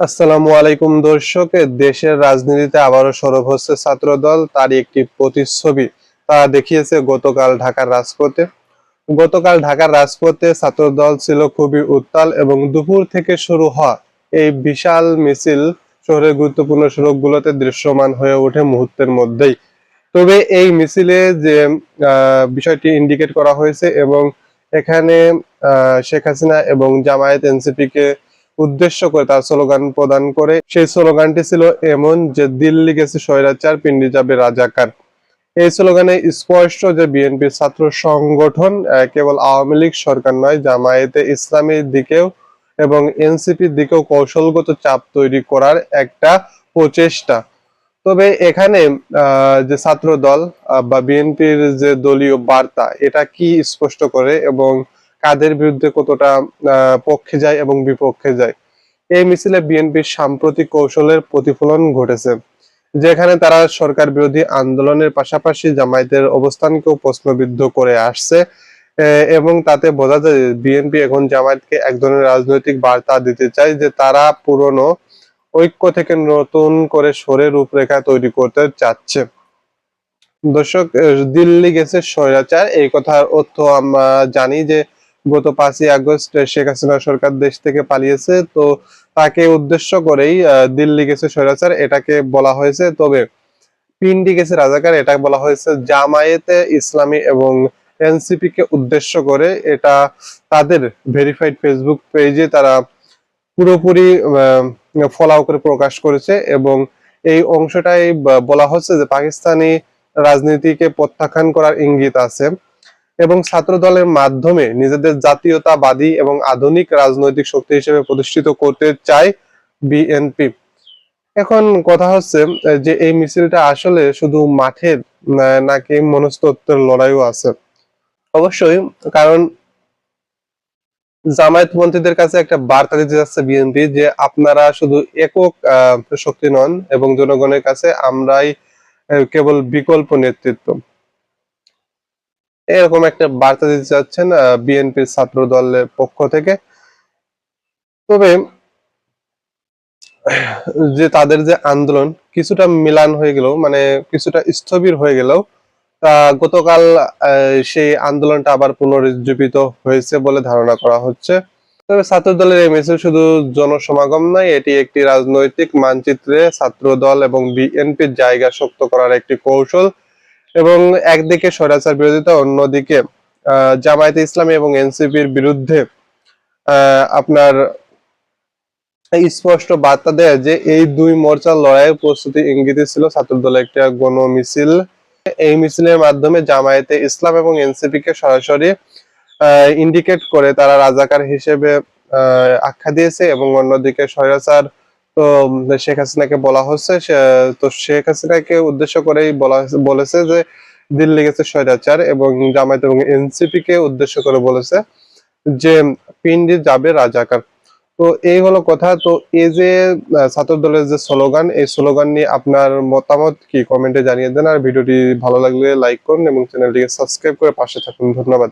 আসসালামু আলাইকুম দর্শক দেশের রাজনীতিতে আবারও সরব হচ্ছে ছাত্রদল, তারই একটি প্রতিচ্ছবি। তা দেখিয়েছে গতকাল ঢাকার রাজপথে। গতকাল ঢাকার রাজপথে ছাত্রদল ছিল খুবই উত্তাল এবং দুপুর থেকে শুরু হওয়া এই বিশাল মিছিল। শহরের গুরুত্বপূর্ণ সড়কগুলোতে দৃশ্যমান হয়ে ওঠে মুহূর্তের মধ্যেই। তবে এই মিছিলে যে বিষয়টি ইন্ডিকেট করা হয়েছে এবং এখানে শেখ হাসিনা এবং জামায়াত এনসিপি কে উদ্দেশ্য করে, তার স্লোগান প্রদান করে। সেই স্লোগানটি ছিল এমন যে, দিল্লি গেছে স্বৈরাচার, পিন্ডি যাবে রাজাকার। এই স্লোগানে স্পষ্ট যে, বিএনপির ছাত্র সংগঠন কেবল আওয়ামী লীগ সরকার নয়, জামায়াতে ইসলামীর দিকেও এবং এনসিপির দিকেও কৌশলগত চাপ তৈরি করার একটা প্রচেষ্টা। তবে এখানে যে ছাত্র দল বা বিএনপির যে দলীয় বার্তা, এটা কি স্পষ্ট করে এবং কাদের বিরুদ্ধে কতটা পক্ষে যায় এবং বিপক্ষে যায়। এই মিছিলে বিএনপির সাম্প্রতিক কৌশলের প্রতিফলন ঘটেছে, যেখানে তারা সরকার বিরোধী আন্দোলনের পাশাপাশি জামায়াতের অবস্থানকেও প্রশ্নবিদ্ধ করে আসছে এবং তাতে বোঝা যায় বিএনপি এখন জামায়াতকে এক ধরনের রাজনৈতিক বার্তা দিতে চায় যে তারা পুরনো ঐক্য থেকে নতুন করে সরে রূপরেখা তৈরি করতে চাচ্ছে। দর্শক দিল্লি গেছে স্বৈরাচার, এই কথার অর্থ আমরা জানি যে গত পাঁচই আগস্ট শেখ হাসিনা সরকার দেশ থেকে পালিয়েছে, তো তাকে উদ্দেশ্য করেই দিল্লি গেছে স্বৈরাচার, এটাকে বলা হয়েছে। তবে পিন্ডি গেছে রাজাকার, এটা বলা হয়েছে জামায়েতে ইসলামী এবং এনসিপি কে উদ্দেশ্য করে। এটা তাদের ভেরিফাইড ফেসবুক পেজে তারা পুরোপুরি ফলাও করে প্রকাশ করেছে এবং এই অংশটাই বলা হচ্ছে যে পাকিস্তানি রাজনীতিকে প্রত্যাখ্যান করার ইঙ্গিত আছে। এবং ছাত্র দলের মাধ্যমে নিজেদের জাতীয়তাবাদী এবং আধুনিক রাজনৈতিক শক্তি হিসেবে প্রতিষ্ঠিত করতে চায় বিএনপি। এখন কথা হচ্ছে যে এই মিছিলটা আসলে শুধু মাঠের নাকি মনস্তত্ত্বের লড়াইও আছে। অবশ্যই, কারণ জামায়াত জামায়াতপন্থীদের কাছে একটা বার্তা দিতে যাচ্ছে বিএনপি যে আপনারা শুধু একক শক্তি নন, এবং জনগণের কাছে আমরাই কেবল বিকল্প নেতৃত্ব। এরকম একটা বার্তা দিতে চাচ্ছেন বিএনপির ছাত্র দলের পক্ষ থেকে। তবে, যে তাদের যে আন্দোলন, কিছুটা মিলান হয়ে গেল মানে কিছুটা স্থবির হয়ে গেল তা গতকাল সেই আন্দোলনটা আবার পুনরুজ্জীবিত হয়েছে বলে ধারণা করা হচ্ছে। তবে ছাত্র দলের এই মিছিল শুধু জনসমাগম নয়, এটি একটি রাজনৈতিক মানচিত্রে ছাত্র দল এবং বিএনপির জায়গা শক্ত করার একটি কৌশল। এবং একদিকে স্বৈরাচার বিরোধিতা অন্যদিকে আহ, জামায়াতে ইসলামী এবং এনসিপির বিরুদ্ধে আপনার স্পষ্ট বার্তা দেয় যে এই দুই মোর্চার লড়াইয়ের প্রস্তুতি ইঙ্গিতে ছিল ছাত্র দলের একটা গণ মিছিল এই মিছিলের মাধ্যমে জামায়াতে ইসলাম এবং এনসিপি কে সরাসরি ইন্ডিকেট করে তারা রাজাকার হিসেবে আখ্যা দিয়েছে এবং অন্যদিকে স্বৈরাচার তো শেখ হাসিনাকে বলা হচ্ছে তো শেখ হাসিনাকে উদ্দেশ্য করেই বলা বলেছে যে দিল্লি গেছে স্বৈরাচার এবং জামায়াত এবং এনসিপি কে উদ্দেশ্য করে বলেছে যে পিন্ডি যাবে রাজাকার। তো এই হলো কথা। তো এই যে ছাত্র দলের যে স্লোগান, এই স্লোগান নিয়ে আপনার মতামত কি? কমেন্টে জানিয়ে দেন আর ভিডিওটি ভালো লাগলে লাইক করুন এবং চ্যানেলটিকে সাবস্ক্রাইব করে পাশে থাকুন। ধন্যবাদ।